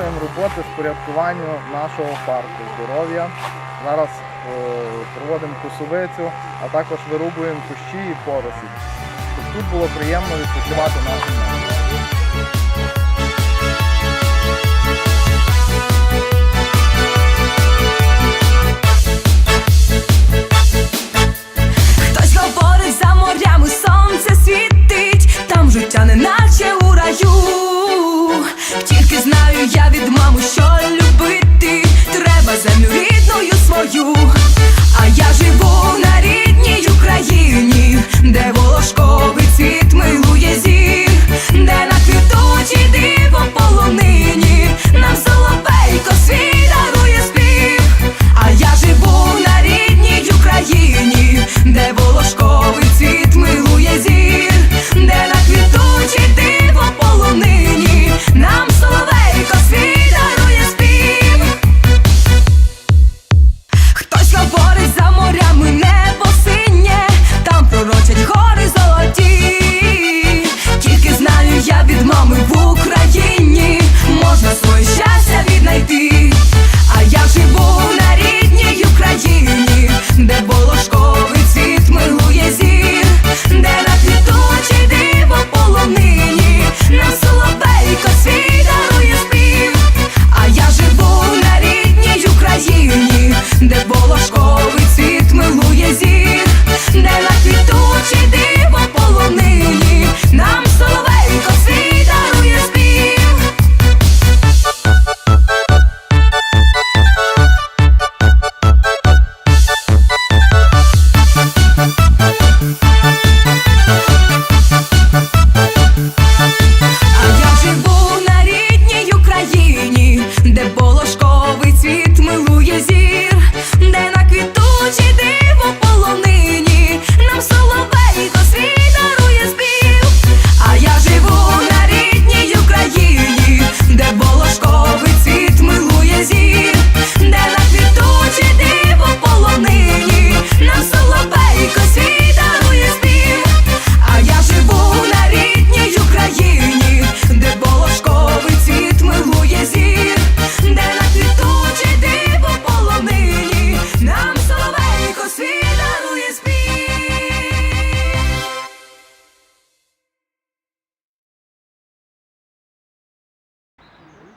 роботи з порядкуванню нашого парку здоров'я. Зараз е, проводимо кусовицю, а також вирубуємо кущі і порослі. Тут було приємно відпочивати нашим. Хтось говорить за морями, сонце світить, там життя не наче свою. А я живу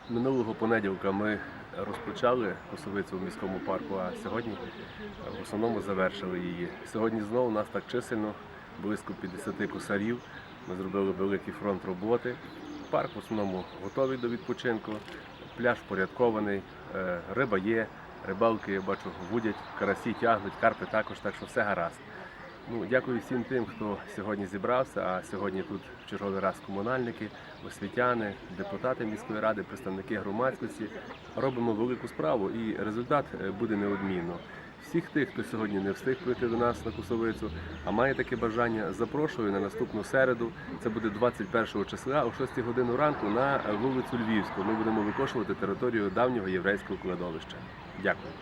Минулого понеділка ми розпочали косовицю в міському парку, а сьогодні в основному завершили її. Сьогодні знову нас так чисельно, близько 50 косарів. Ми зробили великий фронт роботи. Парк в основному готовий до відпочинку, пляж впорядкований, е, риба є, рибалки, я бачу, вудять, карасі тягнуть, карпи також, так що все гаразд. Ну, дякую всім тим, хто сьогодні зібрався. А сьогодні тут в черговий раз комунальники, освітяни, депутати міської ради, представники громадськості. Робимо велику справу і результат е, буде неодмінно. Всіх тих, хто сьогодні не встиг прийти до нас на Кусовицю, а має таке бажання, запрошую на наступну середу. Це буде 21 числа о 6 годину ранку на вулицю Львівську. Ми будемо викошувати територію давнього єврейського кладовища. Дякую.